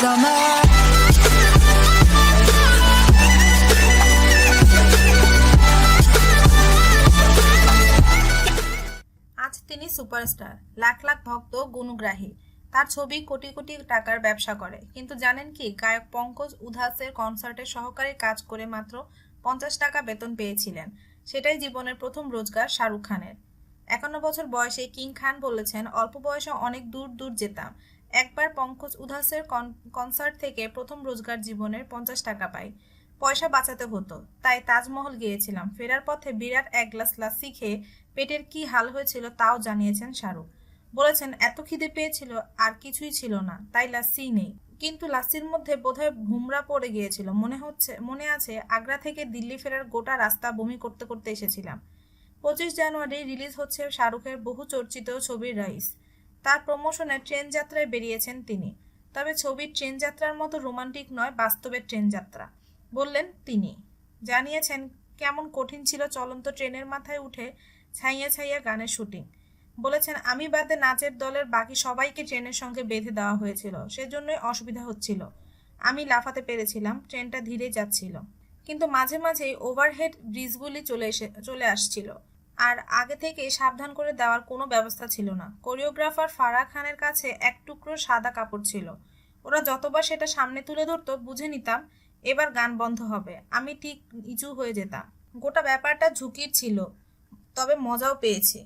আজ তিনি সুপারস্টার, লাখ লাখ ভক্ত গুণগ্রাহী। তার ছবি কোটি কোটি টাকার ব্যবসা করে। কিন্তু জানেন কি, গায়ক পঙ্কজ উধাসের কনসার্টে সহকারী কাজ করে মাত্র পঞ্চাশ টাকা বেতন পেয়েছিলেন। সেটাই জীবনের প্রথম রোজগার শাহরুখ খানের। একান্ন বছর বয়সে কিং খান বলেছেন, অল্প বয়সে অনেক দূর দূর যেতাম। একবার পঙ্কজ উধাসের কন- কনসার্ট থেকে প্রথম রোজগার জীবনের পঞ্চাশ টাকা পাই পয়সা বাঁচাতে হতো। তাই তাজমহল গিয়েছিলাম। ফেরার পথে বিরাট এক গ্লাস লাসি খেয়ে পেটের কি হাল হয়েছিল তাও জানিয়েছেন শাহরুখ। বলেছেন, এত খিদে পেয়েছিল, আর কিছুই ছিল না। তাই লাসি নেই। কিন্তু লাসির মধ্যে বোধহয় ভুমরা পড়ে গিয়েছিল। মনে হচ্ছে, মনে আছে, আগ্রা থেকে দিল্লি ফেরার গোটা রাস্তা বমি করতে করতে এসেছিলাম। পঁচিশ জানুয়ারি রিলিজ হচ্ছে শাহরুখের বহু চর্চিত ছবির রাইস। তার প্রমোশনে ট্রেন যাত্রায় বেরিয়েছেন তিনি। তবে ছবির ট্রেন যাত্রার মতো রোমান্টিক নয় বাস্তবের ট্রেন যাত্রা, বললেন তিনি। জানিয়েছেন, কেমন কঠিন ছিল চলন্ত ট্রেনের মাথায় উঠে ছাইয়া ছাইয়া গানের শুটিং। বলেছেন, আমি বাদে নাচের দলের বাকি সবাইকে ট্রেনের সঙ্গে বেঁধে দেওয়া হয়েছিল, সেজন্যই অসুবিধা হচ্ছিল। আমি লাফাতে পেরেছিলাম, ট্রেনটা ধীরে যাচ্ছিল। কিন্তু মাঝে মাঝেই ওভারহেড ব্রিজগুলি চলে এসে, চলে আসছিল। আর আগে থেকে সাবধান করে দেওয়ার কোনো ব্যবস্থা ছিল না। কোরিওগ্রাফার ফারাহ খানের কাছে এক টুকরো সাদা কাপড় ছিল। ওরা যতবার সেটা সামনে তুলে ধরতো, বুঝে নিতাম, এবার গান বন্ধ হবে। আমি ঠিক নিচু হয়ে যেতাম। গোটা ব্যাপারটা ঝুঁকির ছিল, তবে মজাও পেয়েছি।